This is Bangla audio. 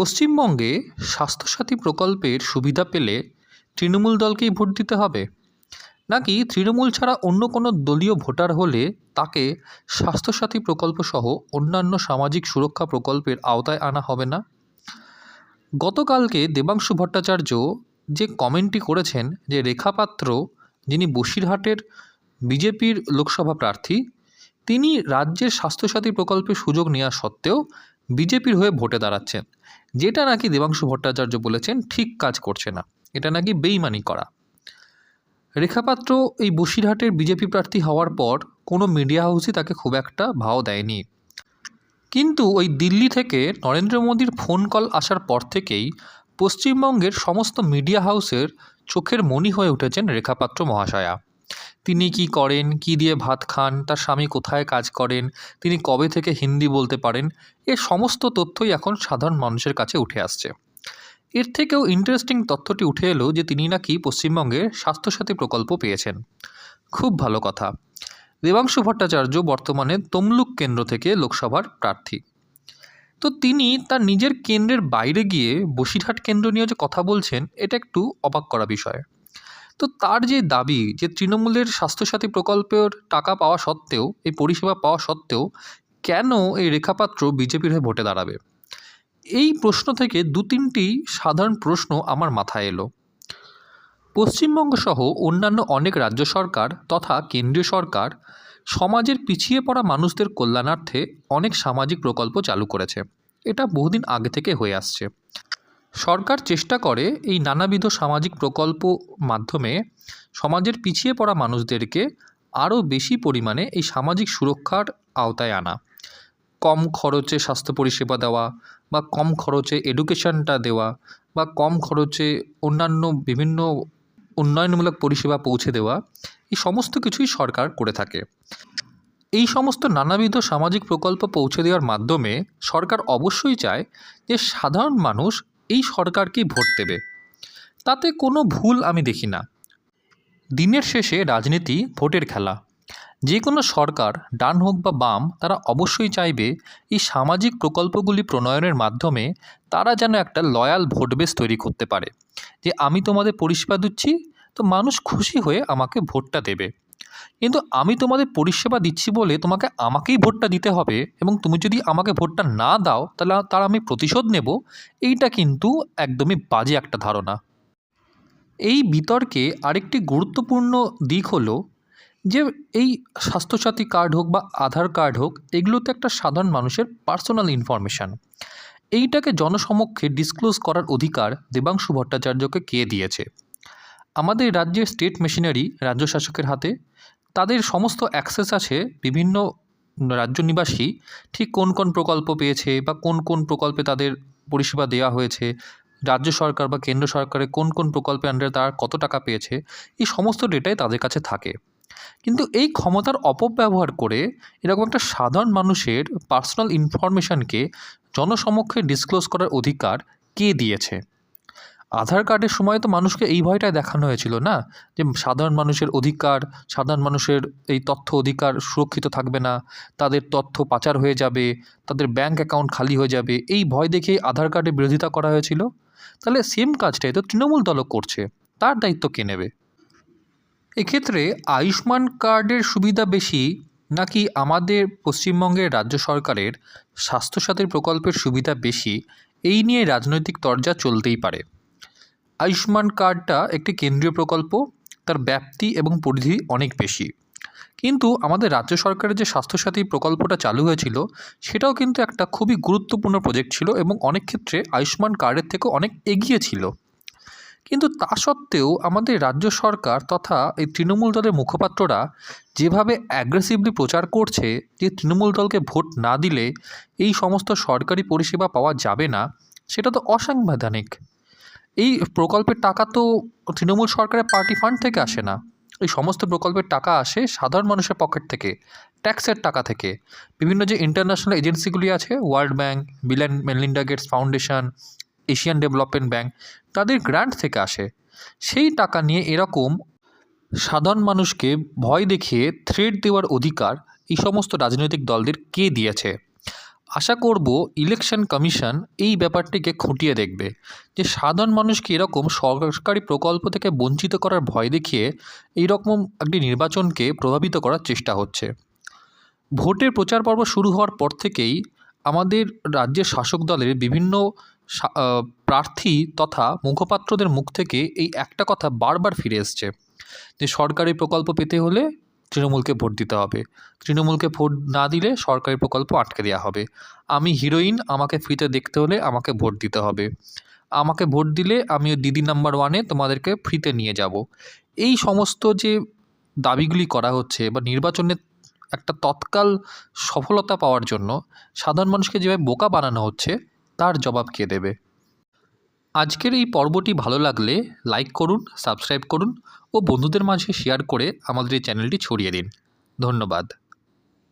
পশ্চিমবঙ্গে স্বাস্থ্যসাথী প্রকল্পের সুবিধা পেলে তৃণমূল দলকেই ভোট দিতে হবে। নাকি তৃণমূল ছাড়া অন্য কোনো দলীয় ভোটার হলে তাকে স্বাস্থ্যসাথী প্রকল্প সহ অন্যান্য সামাজিক সুরক্ষা প্রকল্পের আওতায় আনা হবে না? গতকালকে দেবাংশু ভট্টাচার্য যে কমেন্টটি করেছেন যে রেখা পাত্র, যিনি বসিরহাটের বিজেপির লোকসভা প্রার্থী, তিনি রাজ্যের স্বাস্থ্যসাথী প্রকল্পের সুযোগ নেওয়া সত্ত্বেও বিজেপির হয়ে ভোটে দাঁড়াচ্ছেন যেটা নাকি দেবাংশু ভট্টাচার্য বলেছেন, ঠিক কাজ করছে না। এটা নাকি বেইমানি করা। রেখাপাত্র এই বসিরহাটের বিজেপি প্রার্থী হওয়ার পর কোনো মিডিয়া হাউসই তাকে খুব একটা ভাও দেয়নি। কিন্তু ওই দিল্লি থেকে নরেন্দ্র মোদীর ফোন কল আসার পর থেকেই পশ্চিমবঙ্গের সমস্ত মিডিয়া হাউসের চোখের মণি হয়ে উঠেছেন রেখাপাত্র মহাশয়া। তিনি কি করেন? কি দিয়ে ভাত খান? তার স্বামী কোথায় কাজ করেন? তিনি কবে থেকে হিন্দি বলতে পারেন? এর সমস্ত তথ্যই এখন সাধারণ মানুষের কাছে উঠে আসছে। এর থেকেও ইন্টারেস্টিং তথ্যটি উঠে এলো যে তিনি নাকি পশ্চিমবঙ্গের স্বাস্থ্যসাথী প্রকল্প পেয়েছেন। খুব ভালো কথা। দেবাংশু ভট্টাচার্য বর্তমানে তমলুক কেন্দ্র থেকে লোকসভার প্রার্থী। তো তিনি তার নিজের কেন্দ্রের বাইরে গিয়ে বসিরহাট কেন্দ্র নিয়ে যে কথা বলছেন, এটা একটু অবাক করা বিষয়। তো তার যে দাবি যে তৃণমূলের স্বাস্থ্যসাথী প্রকল্পের টাকা পাওয়া সত্ত্বেও, এই পরিষেবা পাওয়া সত্ত্বেও কেন এই রেখাপাত্র বিজেপির হয়ে ভোটে দাঁড়াবে? এই প্রশ্ন থেকে দু তিনটি সাধারণ প্রশ্ন আমার মাথায় এলো। পশ্চিমবঙ্গ সহ অন্যান্য অনেক রাজ্য সরকার তথা কেন্দ্রীয় সরকার সমাজের পিছিয়ে পড়া মানুষদের কল্যাণার্থে অনেক সামাজিক প্রকল্প চালু করেছে। এটা বহুদিন আগে থেকে হয়ে আসছে। সরকার চেষ্টা করে এই নানাবিধ সামাজিক প্রকল্প মাধ্যমে সমাজের পিছিয়ে পড়া মানুষদেরকে আরও বেশি পরিমাণে এই সামাজিক সুরক্ষার আওতায় আনা। কম খরচে স্বাস্থ্য পরিষেবা দেওয়া বা কম খরচে এডুকেশনটা দেওয়া বা কম খরচে অন্যান্য বিভিন্ন উন্নয়নমূলক পরিষেবা পৌঁছে দেওয়া এই সমস্ত কিছুই সরকার করে থাকে। এই সমস্ত নানাবিধ সামাজিক প্রকল্প পৌঁছে দেওয়ার মাধ্যমে সরকার অবশ্যই চায় যে সাধারণ মানুষ এই সরকারকেই ভোট দেবে। তাতে কোনো ভুল আমি দেখি না। দিনের শেষে রাজনীতি, ভোটের খেলা। যে কোনো সরকার, ডান হোক বা বাম, তারা অবশ্যই চাইবে এই সামাজিক প্রকল্পগুলি প্রণয়নের মাধ্যমে তারা যেন একটা লয়াল ভোট বেস তৈরি করতে পারে। যে আমি তোমাদের পরিষেবা দিচ্ছি, তো মানুষ খুশি হয়ে আমাকে ভোটটা দেবে। কিন্তু আমি তোমাদের পরিষেবা দিচ্ছি বলে তোমাকে আমাকেই ভোটটা দিতে হবে এবং তুমি যদি আমাকে ভোটটা না দাও, তাহলে তার আমি প্রতিশোধ নেব। এইটা কিন্তু একদমই বাজে একটা ধারণা। এই বিতর্কে আরেকটি গুরুত্বপূর্ণ দিক হলো যে এই স্বাস্থ্যসাথী কার্ড হোক বা আধার কার্ড হোক, এগুলোতে একটা সাধারণ মানুষের পার্সোনাল ইনফরমেশান। এইটাকে জনসমক্ষে ডিসক্লোজ করার অধিকার দেবাংশু ভট্টাচার্যকে কে দিয়েছে? আমাদের রাজ্যের স্টেট মেশিনারি রাজ্য শাসকের হাতে। তাদের সমস্ত অ্যাক্সেস আছে বিভিন্ন রাজ্য নিবাসী ঠিক কোন কোন প্রকল্প পেয়েছে বা কোন কোন প্রকল্পে তাদের পরিষেবা দেওয়া হয়েছে, রাজ্য সরকার বা কেন্দ্র সরকারের কোন কোন প্রকল্পের আন্ডারে তারা কত টাকা পেয়েছে, এই সমস্ত ডেটাই তাদের কাছে থাকে। কিন্তু এই ক্ষমতার অপব্যবহার করে এরকম একটা সাধারণ মানুষের পার্সোনাল ইনফরমেশানকে জনসমক্ষে ডিসক্লোজ করার অধিকার কে দিয়েছে? আধার কার্ডের সময় তো মানুষকে এই ভয়টাই দেখানো হয়েছিল, না? যে সাধারণ মানুষের অধিকার, সাধারণ মানুষের এই তথ্য অধিকার সুরক্ষিত থাকবে না, তাদের তথ্য পাচার হয়ে যাবে, তাদের ব্যাংক অ্যাকাউন্ট খালি হয়ে যাবে, এই ভয় দেখেই আধার কার্ডের বিরোধিতা করা হয়েছিল? তাহলে সেম কাজটাই তো তৃণমূল দলও করছে, তার দায়িত্ব কে নেবে? এক্ষেত্রে আয়ুষ্মান কার্ডের সুবিধা বেশি নাকি আমাদের পশ্চিমবঙ্গের রাজ্য সরকারের স্বাস্থ্যসাথী প্রকল্পের সুবিধা বেশি? এই নিয়ে রাজনৈতিক তরজা চলতেই পারে। আয়ুষ্মান কার্ডটা একটি কেন্দ্রীয় প্রকল্প, তার ব্যাপ্তি এবং পরিধি অনেক বেশি। কিন্তু আমাদের রাজ্য সরকারের যে স্বাস্থ্যসাথী প্রকল্পটা চালু হয়েছিল, সেটাও কিন্তু একটা খুবই গুরুত্বপূর্ণ প্রজেক্ট ছিল এবং অনেক ক্ষেত্রে আয়ুষ্মান কার্ডের থেকেও অনেক এগিয়ে ছিল। কিন্তু তা সত্ত্বেও আমাদের রাজ্য সরকার তথা এই তৃণমূল দলের মুখপাত্ররা যেভাবে অ্যাগ্রেসিভলি প্রচার করছে যে তৃণমূল দলকে ভোট না দিলে এই সমস্ত সরকারি পরিষেবা পাওয়া যাবে না, সেটা তো অসাংবিধানিক। এই প্রকল্পের টাকা তো তৃণমূল সরকারের পার্টি ফান্ড থেকে আসে না। এই সমস্ত প্রকল্পের টাকা আসে সাধারণ মানুষের পকেট থেকে, ট্যাক্সের টাকা থেকে। বিভিন্ন যে ইন্টারন্যাশনাল এজেন্সিগুলি আছে World Bank Bill and Melinda Gates Foundation Asian Development Bank তাদের গ্র্যান্ট থেকে আসে। সেই টাকা নিয়ে এরকম সাধারণ মানুষকে ভয় দেখিয়ে থ্রেট দেওয়ার অধিকার এই সমস্ত রাজনৈতিক দলদের কে দিয়েছে? আশা করব ইলেকশন কমিশন এই ব্যাপারটিকে খুঁটিয়ে দেখবে যে সাধারণ মানুষকে এরকম সরকারি প্রকল্প থেকে বঞ্চিত করার ভয় দেখিয়ে এই রকম একটি নির্বাচনকে প্রভাবিত করার চেষ্টা হচ্ছে। ভোটের প্রচার পর্ব শুরু হওয়ার পর থেকেই আমাদের রাজ্যের শাসক দলের বিভিন্ন প্রার্থী তথা মুখপাত্রদের মুখ থেকে এই একটা কথা বারবার ফিরে এসছে যে সরকারি প্রকল্প পেতে হলে তৃণমূলকে ভোট দিতে হবে। তৃণমূলকে ভোট না দিলে সরকারি প্রকল্প আটকে দেওয়া হবে। আমি হিরোইন, আমাকে ফ্রিতে দেখতে হলে আমাকে ভোট দিতে হবে। আমাকে ভোট দিলে আমি দিদি নাম্বার ওয়ানে তোমাদেরকে ফ্রিতে নিয়ে যাব। এই সমস্ত যে দাবিগুলি করা হচ্ছে বা নির্বাচনে একটা তৎকাল সফলতা পাওয়ার জন্য সাধারণ মানুষকে যেভাবে বোকা বানানো হচ্ছে, তার জবাব কে দেবে? আজকের এই পর্বটি ভালো লাগলে লাইক করুন সাবস্ক্রাইব করুন ও বন্ধুদের মাঝে শেয়ার করে আমাদের এই চ্যানেলটি ছড়িয়ে দিন। ধন্যবাদ।